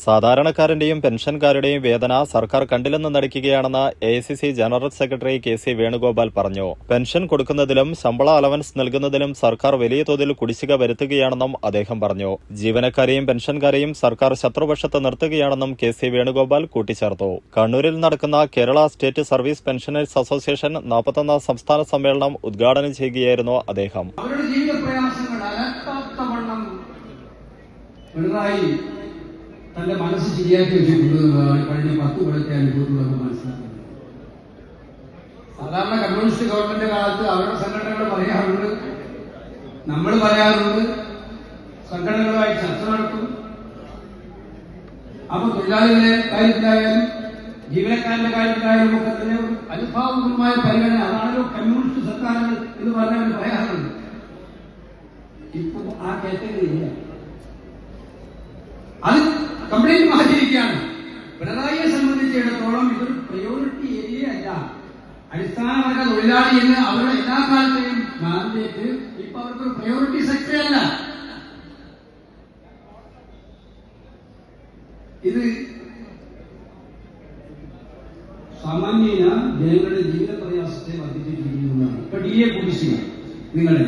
സാധാരണക്കാരന്റെയും പെൻഷൻകാരുടെയും വേദന സർക്കാർ കണ്ടില്ലെന്ന് നടിക്കുകയാണെന്ന് A C C general secretary K C Venugopal പറഞ്ഞു. പെൻഷൻ കൊടുക്കുന്നതിലും ശമ്പള അലവൻസ് നൽകുന്നതിലും സർക്കാർ വലിയ തോതിൽ കുടിശ്ശിക വരുത്തുകയാണെന്നും അദ്ദേഹം പറഞ്ഞു. ജീവനക്കാരെയും പെൻഷൻകാരെയും സർക്കാർ ശത്രുപക്ഷത്ത് നിർത്തുകയാണെന്നും കെ സി വേണുഗോപാൽ കൂട്ടിച്ചേർത്തു. കണ്ണൂരിൽ നടക്കുന്ന Kerala state service pensioners association നാൽപ്പത്തൊന്നാം സംസ്ഥാന സമ്മേളനം ഉദ്ഘാടനം ചെയ്യുകയായിരുന്നു അദ്ദേഹം. തന്റെ മനസ്സ് ശരിയാക്കി വെച്ചിട്ടുള്ളതാണ് കഴിഞ്ഞ പത്ത് കൊല്ലത്തെ അനുഭവത്തിലൊക്കെ മനസ്സിലാക്കുന്നത് സാധാരണ കമ്മ്യൂണിസ്റ്റ് ഗവൺമെന്റ് കാലത്ത് അവരുടെ സംഘടനകൾ പറയാറുണ്ട് നമ്മൾ പറയാറുണ്ട് സംഘടനകളുമായി ചർച്ച നടത്തും. അപ്പൊ തൊഴിലാളികളെ കാര്യത്തിലായാലും ജീവനക്കാരന്റെ കാര്യത്തിലായാലും ഒക്കെ തന്നെ അനുഭാവപൂർവമായ പരിഗണന അതാണല്ലോ കമ്മ്യൂണിസ്റ്റ് സർക്കാരുകൾ എന്ന് പറഞ്ഞവർ പറയാറുണ്ട്. ഇപ്പൊ ആ കാറ്റഗറി കംപ്ലീറ്റ് മാറ്റിയിരിക്കുകയാണ്. പിണറായിയെ സംബന്ധിച്ചിടത്തോളം ഇതൊരു പ്രയോറിറ്റി ഏരിയ അല്ല. അടിസ്ഥാന വർഗ തൊഴിലാളി എന്ന് അവരുടെ എല്ലാ കാലത്തെയും മാറിലേക്ക് ഇപ്പൊ അവർക്കൊരു പ്രയോറിറ്റി സെക്ടർ അല്ല. ഇത് സാമാന്യേന ജനങ്ങളുടെ ജീവിത പ്രയാസത്തെ വർദ്ധിപ്പിച്ചിരിക്കുന്നതാണ് ഇപ്പൊ ഡി എ കുടിശ്ശിക. നിങ്ങളുടെ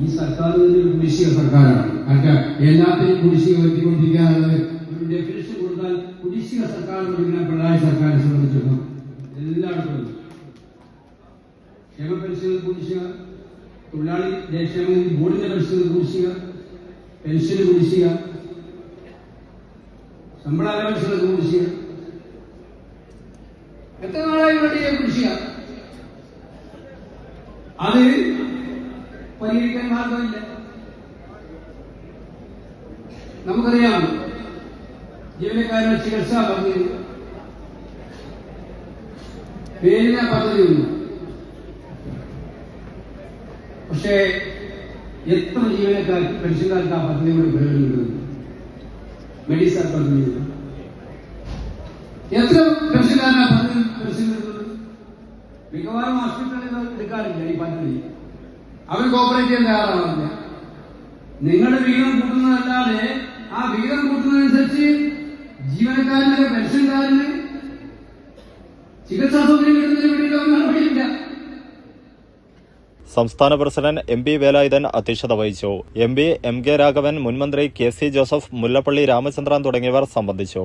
ഈ സർക്കാർ തന്നെ ഒരു കുടിശ്ശിക സർക്കാരാണ്. കാരണം എല്ലാത്തിനും കുടിശ്ശിക വരുത്തിക്കൊണ്ടിരിക്കാനുള്ളത് ഒരു ഡെഫിനിഷൻ കൊടുത്താൽ കുടിശ്ശിക സർക്കാർ എന്ന് പറഞ്ഞാൽ പിണറായി സർക്കാരിനെ സംബന്ധിച്ചിടത്തോളം എല്ലായിടത്തും. ക്ഷേമ പരിശീലന കുടിശ്ശിക തൊഴിലാളി ക്ഷേമ ബോർഡിന്റെ പരിശീലന കുടിശ്ശിക പെൻഷന് കുടിശ്ശിക ശമ്പള അലവൻസിലെ കുടിശ്ശിക എത്ര നാളായി വേണ്ടിയ കുടിശ്ശിക അത് പരിഹരിക്കാൻ മാർഗമില്ല. നമുക്കറിയാം ജീവനക്കാരുടെ ചികിത്സാ പദ്ധതി പേരിന പദ്ധതിയുണ്ട് പക്ഷേ എത്ര ജീവനക്കാർക്ക് പെൻഷൻകാർക്ക് ആ പദ്ധതിയുടെ പ്രയോജനം മെഡിസാർ പദ്ധതി എത്ര പെൻഷൻകാരനാ പദ്ധതി പെൻഷൻ എടുക്കുന്നത്? മിക്കവാറും ഹോസ്പിറ്റലുകൾ എടുക്കാറില്ല ഈ പദ്ധതി. അവർ കോപ്പറേറ്റ് ചെയ്യാൻ തയ്യാറാവുന്നില്ല നിങ്ങളുടെ വീതം കൂട്ടുന്നതല്ലാതെ ആ വീതം കൂട്ടുന്നതനുസരിച്ച് ജീവനക്കാരന് പെൻഷൻകാരന് ചികിത്സാ സൗകര്യം കിട്ടുന്നതിന് അവർ നടപടിയില്ല സംസ്ഥാന പ്രസിഡന്റ് എം പി വേലായുധൻ അധ്യക്ഷത വഹിച്ചു. M P M K Raghavan മുൻമന്ത്രി കെ സി ജോസഫ് മുല്ലപ്പള്ളി രാമചന്ദ്രൻ തുടങ്ങിയവർ സംബന്ധിച്ചു.